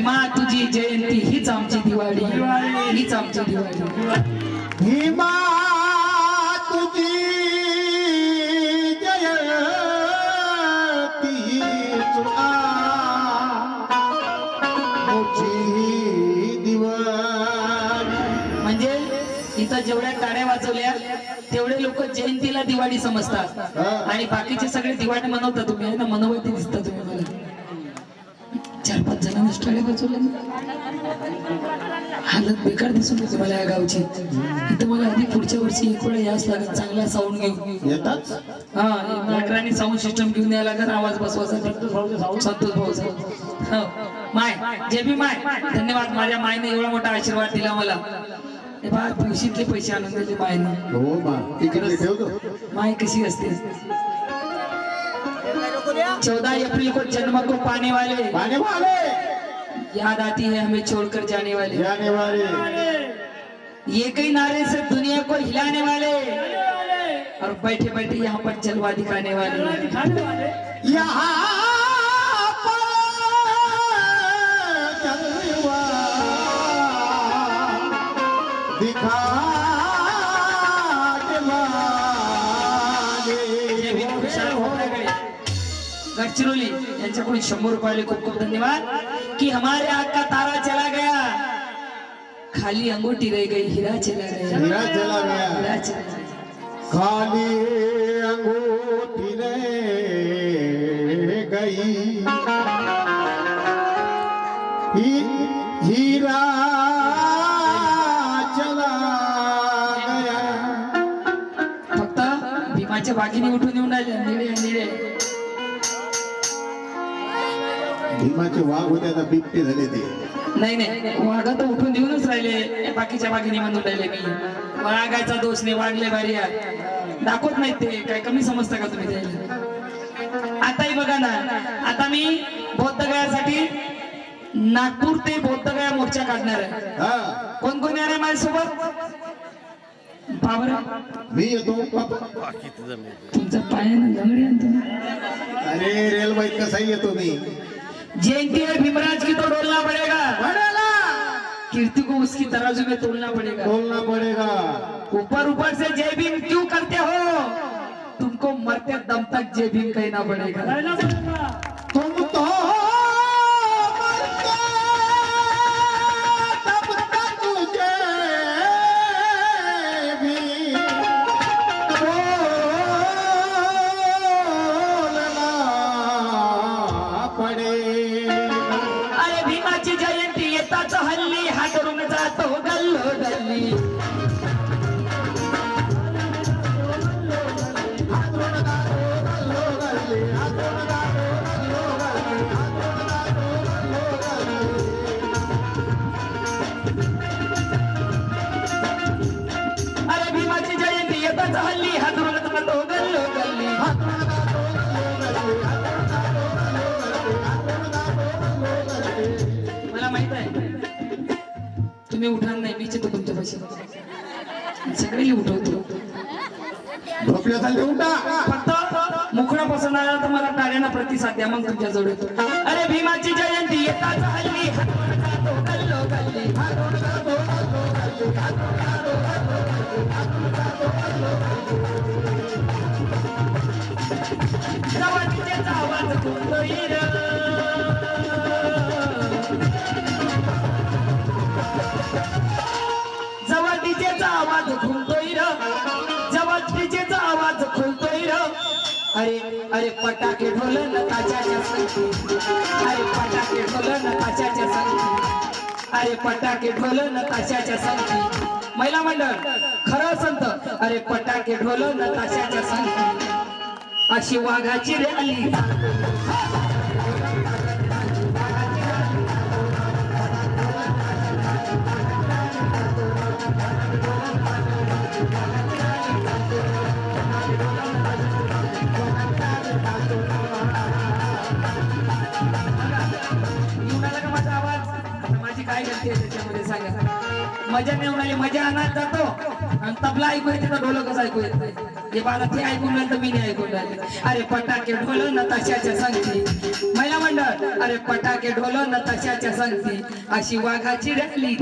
भीमा तुझी जयंती हीच आमची दिवाळी. हीच आमची दिवाळी. भीमा तुझी जयती म्हणजे इथं जेवढ्या टाळ्या वाजवल्या तेवढे लोक जयंतीला दिवाळी समजतात. आणि बाकीचे सगळे दिवाळी मनवता तुम्ही. ना मनोवती दिसता पाच जणांना टाळ्या वाजवल्या हालत बेकार दिसून होती मला या गावची. इथं मला आधी पुढच्या वर्षी एक वेळा याच लागत चांगला साऊंड घेऊन. येतात? हा अकरानी साऊंड सिस्टम घेऊन यायला लागत आवाज बसवासाठी संतोष भाऊचा हो. माय जे बी माय धन्यवाद. माझ्या मायने एवढा मोठा आशीर्वाद दिला मला. तुळशीतले पैसे आणून दिले मायने. हो माय कशी असते? चौदह अप्रैल को जन्म को पाने वाले पाने वाले याद आती है हमें छोड़कर जाने वाले। जाने वाले। ये कई नारे से दुनिया को हिलाने वाले। और बैठे बैठे यहाँ पर जलवा दिखाने वाले यहाँ गडचिरोली यांच्याकडून शंभर रुपयाले खूप खूप धन्यवाद। कि हमारे आग का तारा चला गया। खाली अंगूठी रह गई हीरा चला गया। हीरा चला गया। हीरा चला गया। खाली अंगूठी रह गई। ही- हीरा चला गया। फक्त भीमाच्या बागीने उठून येऊन राहिले निळे निळे। भीमाचे वाघ होते आता बिबटे झाले ते. नाही नाही. वाघ तर उठून देऊनच राहिले. बाकीच्या बागीने म्हणून राहिले मी. वाघाचा दोष नाही वागले भारी दाखवत नाहीत ते. काय कमी समजता का तुम्ही त्याला? आताही बघा ना. आता मी बौद्ध गयासाठी नागपूर ते बौद्ध गया मोर्चा काढणार आहे. हा. कोण कोण येणार आहे माझ्यासोबत? बाबर. मी येतो. तुमचा पाय ना लंगडी आणतो अरे रेल्वे कसा येतो मी. जयंती है भीमराज की तो डोलना पड़ेगा। कीर्ति को उसकी तराजू में तोलना पड़ेगा। तोलना पडेगा। ऊपर ऊपर से जय भीम क्यों करते हो? तुमको मरते दम तक जय भीम कहना पड़ेगा। तुम तो फक्त मुखडा आला तर मला टाळ्यांना प्रतिसाद द्या मग तुमच्या जवळ अरे भीमाची जयंती येताच हल्ली. आवाज अरे अरे पटाके ढोल नकाच्या संगती. अरे पटाके ढोल नकाच्या संगती. अरे पटाके ढोल नकाशाच्या संगती. महिला मंडळ खरं संत अरे पटाके ढोल नकाशाच्या संगती. अशी वाघाची रे अली मजा नाही मजा आणत जातो. आणि तबला ऐकू येते तर ढोलकच ऐकू येत हे बाला ते ऐकून राहिलं तर मी नाही ऐकून राहिले. अरे पटाके ढोल तशाच्या संगती. महिला मंडळ अरे पटाके ढोल नताशाच्या संगती. अशी वाघाची रॅली.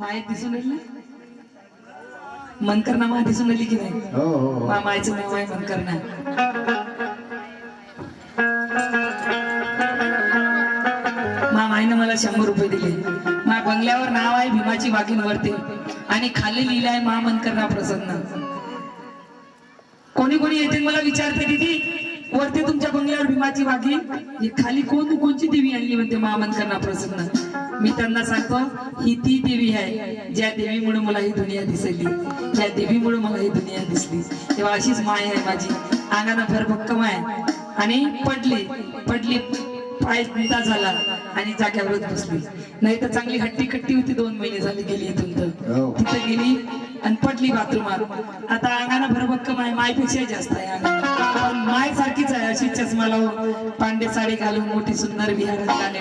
माहीत दिसून येईल मनकरणा मा दिसून राहिली की नाही. हो हो हो. मा मायचं नाव आहे मनकरणा. मा माईनं मला शंभर रुपये दिले. मा बंगल्यावर नाव आहे भीमाची वाघीण वरती. आणि खाली लिहिलं आहे मा मनकरणा प्रसन्न. कोणी कोणी येते मला विचारते दीदी? वरती तुमच्या बंगल्यावर भीमाची वाघीण ही खाली कोण कोणची देवी आणली म्हणते मा मनकरणा प्रसन्न? मी त्यांना सांगतो ही ती देवी आहे ज्या देवीमुळे मला ही दुनिया दिसली. ज्या देवीमुळे मला ही दुनिया दिसली. तेव्हा अशीच माय आहे माझी. अंगानं भर भक्कम आहे. आणि पडली पडली पाय निदा झाला आणि जाग्यावरच बसली. नाही तर चांगली हट्टी कट्टी होती दोन महिने झाले गेली इथून तर. हो. तिथे गेली आणि पटली बाथरूमात आता अंगानं भरभक्कम आहे मायपेक्षा जास्त आहे अंगानं. पण माय सारखीच आहे अशी चष्मा लावून पांडे साडी घालून मोठी सुंदर विहारात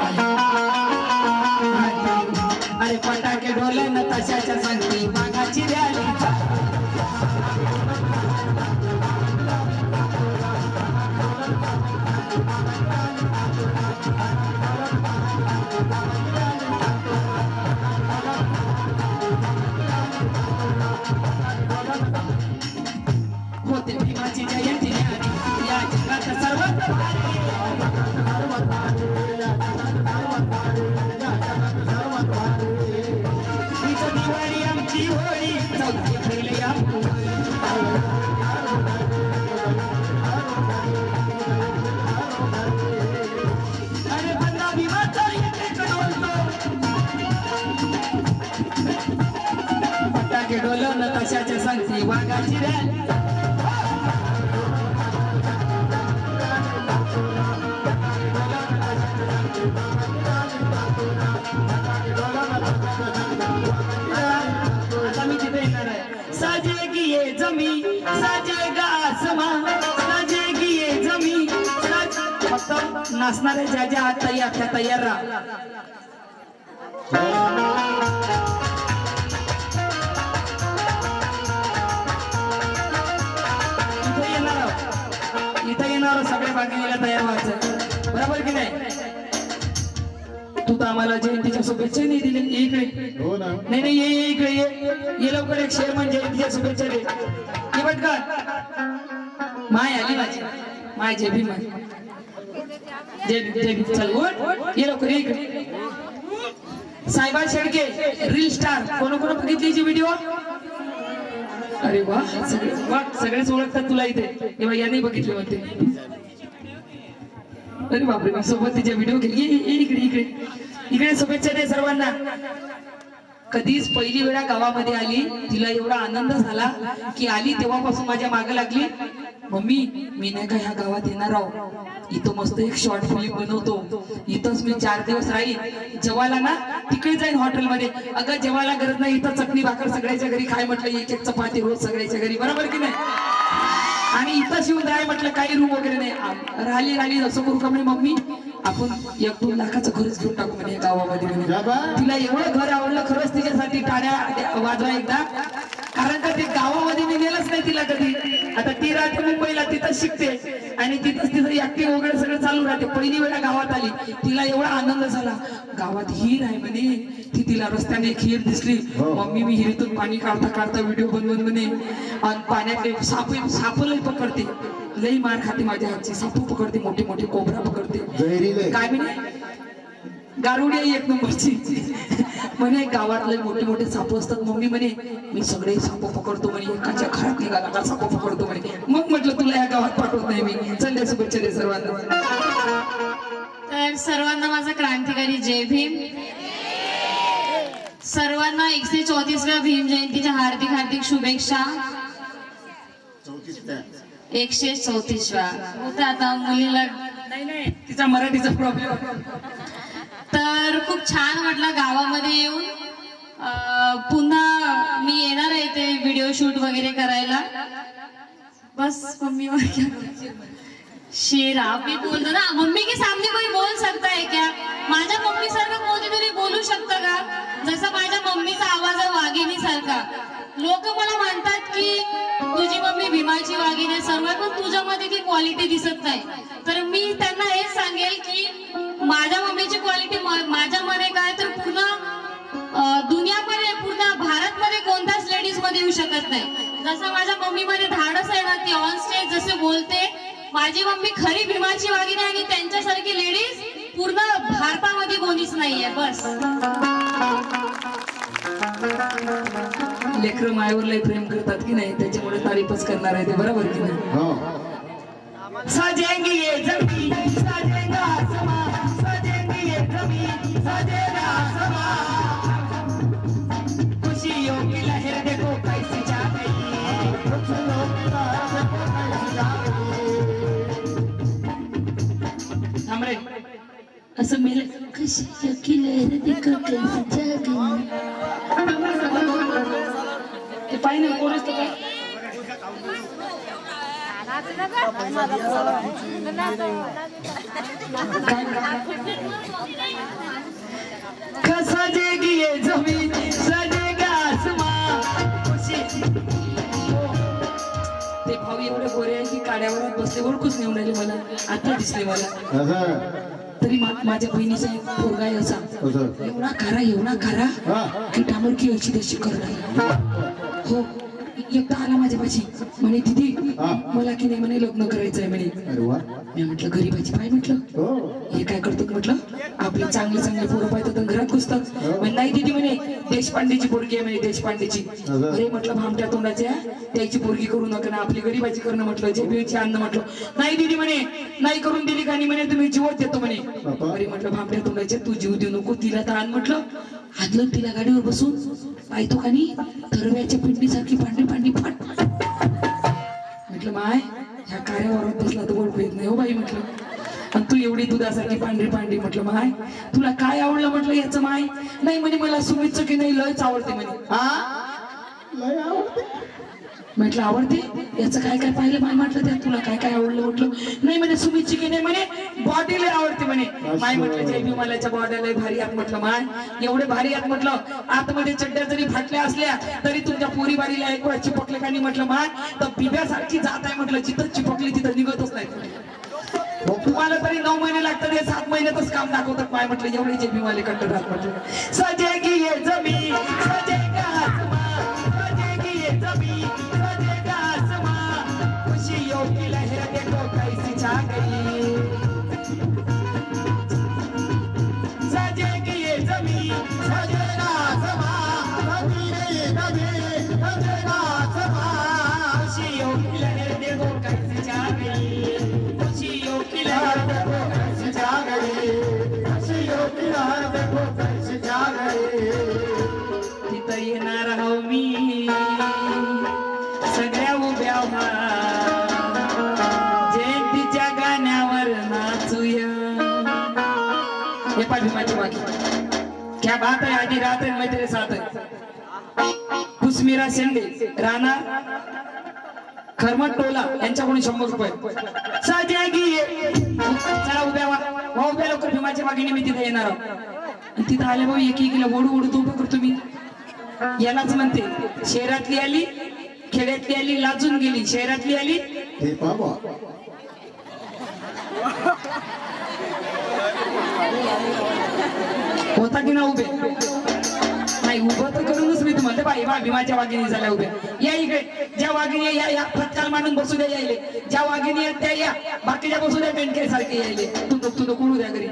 अरे फटाके डोले न तशाच्या सांगते मागाची रॅली नाचणारे ज्या ज्या तयार त्या तयार राहा. इथे येणार सगळ्या बाकीला तयार व्हायचं. बरोबर की नाही? तू तर आम्हाला जयंतीच्या शुभेच्छा नाही दिली. इकडे. हो नाही नाही ये इकडे ये. ये लवकर एक शेअर म्हणजे जयंतीच्या शुभेच्छा दे. पटकन. माय आली माझी. माय जय भीम. जय भीम जय भीम. चल ये लवकर इकडे. साहेबा शेडके रील स्टार कोण कोण बघितली व्हिडिओ अरे वा सगळे वा सगळेच ओळखतात तुला इथे. तेव्हा यांनी बघितले होते अरे बापरे मी सोबत तिचे व्हिडिओ केले ये इकडे इकडे. इकडे शुभेच्छा दे सर्वांना. कधीच पहिली वेळा गावामध्ये आली तिला एवढा आनंद झाला की आली तेव्हापासून माझ्या मागे लागली. मम्मी मी नाही का ह्या गावात येणार आहो. इथं मस्त एक शॉर्ट फिल्म बनवतो. इथंच मी चार दिवस राहील जेवायला ना तिकडे जाईन हॉटेलमध्ये अगं जेवायला गरज नाही. इथं चटणी भाकर सगळ्याच्या घरी काय म्हटलं एक एक चपाती रोज सगळ्याच्या घरी. बरोबर की नाही? आणि इथं शिवून राहाय म्हटलं काही रूम वगैरे नाही. राहिली राहिली. असं करू का मम्मी? आपण एक दोन लाखाचं घरच घेऊन टाकू म्हणे या गावामध्ये. तिला एवढं घर आवडलं खरंच तिच्यासाठी टाळ्या वाजवा एकदा. कारण का ते गावामध्ये मी नेलंच नाही तिला कधी. आता ती राहते मुंबईला तिथंच शिकते. आणि तिथंच तिचं ऍक्टिव्ह वगैरे सगळं चालू राहते. पहिली वेळा गावात आली. तिला एवढा आनंद झाला. गावात हिर आहे म्हणे. ती तिला रस्त्याने हिर दिसली. हो. मम्मी मी हिरीतून पाणी काढता काढता व्हिडिओ बनवून म्हणे. आणि पाण्यातले साप साप लई पकडते. लई मार खाते माझ्या हातची. सापू पकडते मोठे मोठे कोबरा पकडते. काय म्हणे? गारुडी एक नंबरची. म्हणे गावातले मोठे मोठे साप असतात. मम्मी म्हणे मी सगळे साप पकडतो म्हणे एकाच्या घरात निघाला का साप पकडतो म्हणे. मग म्हटलं तुला या गावात पाठवत नाही मी. चल शुभेच्छा दे सर्वांना. तर सर्वांना माझा क्रांतिकारी जय भीम. सर्वांना एकशे चौतीसव्या भीम जयंतीच्या हार्दिक हार्दिक शुभेच्छा. एकशे चौतीसव्या. तर आता मुलीला नाही नाही तिचा मराठीचा प्रॉब्लेम तर खूप छान वाटलं गावामध्ये येऊन. पुन्हा मी येणार आहे ते व्हिडिओ शूट वगैरे करायला. बस मम्मी शेरा मी बोलतो ना मम्मी के सामने कोणी बोल सकता है क्या? माझ्या मम्मी सारखं कोणीतरी बोलू शकतं का? जसं माझ्या मम्मीचा आवाज आहे वाघिणी सारखा. लोक मला म्हणतात की तुझी मम्मी भीमाची वाघिणी सर्वात सर्व पण तुझ्यामध्ये ती क्वालिटी दिसत नाही. तर मी त्यांना हेच सांगेल की माझ्या मम्मीची क्वालिटी माझ्यामध्ये काय तर पूर्ण दुनियामध्ये पूर्ण भारतमध्ये कोणत्याच लेडीजमध्ये येऊ शकत नाही. जसं माझ्या मम्मी मध्ये धाडस आहे ना ती ऑन स्टेज जसे बोलते माझी मम्मी खरी भीमाची वागिनी आणि त्यांच्यासारखी लेडीज पूर्ण भारतामध्ये कोणीच नाहीये बस. लेकरं मायावर लय प्रेम करतात की नाही? त्याच्यामुळे तारीफच करणार आहे ते बरोबर की नाही? हो. सजेंगे ये मेल कशी कैसी ते पाहिजे कोणच तर काय? सजेगी ये जमीन सजेगा आसमां खुशी। ते भाऊ एवढे गोरे आहे की काड्यावर बसले ओळखूच नेऊन राहिले मला. आता दिसले मला. तरी माझ्या बहिणीचा एक पोरगा आहे असा. एवढा खरा एवढा खरा की डांबरकी अशी तशी करणार हो. एकदा आला माझ्या पाशी म्हणे दिदी हा. मला की नाही म्हणे लग्न करायचं आहे म्हणे मी म्हटलं गरीबाची पाय म्हटलं. हो. हे काय करतात म्हटलं आपले चांगले चांगले पोरं पाहतात घरात घुसतात. म्हणे, नाही दिदी म्हणे देशपांडेची पोरगी आहे म्हणे देशपांडेची? अरे म्हटलं भामट्या तोंडाच्या त्याची पोरगी करू नका ना आपली गरीबाची करणं म्हटलं जे बिळची अन्न म्हटलं. नाही दिदी म्हणे नाही करून दिली का म्हणे तुम्ही जीवच देतो म्हणे. अरे म्हटलं भामट्या तोंडाचे तू जीव देऊ नको तिला तर आण म्हटलं. हातलं तिला गाडीवर बसून पाहतो का नाही तरव्याच्या पिंडीसारखी पांढरी पांढरी फाट म्हटलं माय ह्या कार्यावरात बसला तर ओळखू येत नाही हो बाई म्हटलं. आणि तू एवढी दुधासारखी पांढरी पांढरी म्हटलं माय तुला काय आवडलं? म्हटलं याचं माय. नाही म्हणे मला सुमितचं की नाही लयच आवडते म्हणे. हा लय आवडते. म्हटलं आवडते? याचं काय काय पाहिलं माय म्हटलं त्या तुला काय काय आवडलं म्हटलं? नाही म्हणे सुमितची की नाही म्हणे बॉडी लय आवडते म्हणे. माय म्हटलं जय बॉड्या लय भारी आत म्हटलं माय. एवढे भारी आत म्हटलं. आतमध्ये चड्ड्या जरी फाटल्या असल्या तरी तुमच्या पोरी बारीला एक वेळा चिपकले का नाही म्हटलं माय? तर बिब्यासारखी जात आहे म्हटलं जिथं चिपकली तिथं निघतच नाही. तुम्हाला तरी नऊ महिने लागतात हे सात महिन्यातच काम दाखवतात माय म्हटलं. एवढे जे भीमाले कंटक राहत म्हटलं. सजेगी ये जमी सजेगा आसमां सजेगी ये जमी क्या बात आहे आधी रात आहे मैत्री साथ आहे. कुसमिरा शेंडे राणा खरमट टोला यांच्याकडून शंभर रुपये. सजागी चला उभ्या वा व्हा उभ्या लवकर भीमाच्या बागेने मी तिथे येणार आहोत. तिथं आले भाऊ एक एक ओढू ओढू तो करतो मी. यालाच म्हणते शहरातली आली खेड्यातली आली लाजून गेली शहरातली आली. हे बाबा. होता की ना उभे नाही उभं तर करूनच मी तुम्हाला बाई बा माझ्या वाघिणी झाल्या उभ्या. या इकडे ज्या वाघिणी या या फटकाल मांडून बसू द्या यायले. ज्या वाघिणी आहेत त्या या बाकीच्या बसू द्या बेंडके सारखे यायले. तू तू तू कुळू द्या घरी.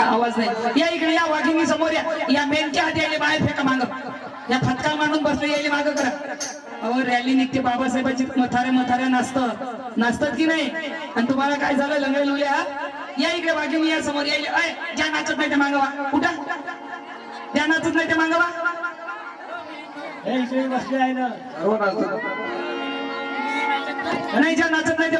आवाज नाही. या इकडे या वाघिणी समोर या. या मेनच्या हाती यायले बाहेर फेका माग. या फटकाल मांडून बसले यायले माग करा अहो रॅली निघते बाबासाहेबाची. मथारे मथारे नाचतं. नाचतात की नाही? आणि तुम्हाला काय झालं? लंगडे लुल्या या इकडे वाघिणी या समोर यायले अय ज्या नाचत नाही ते मागवा. कुठं? त्या नाचत नाही ते मागवा. नाही ज्या नाचत नाही ते.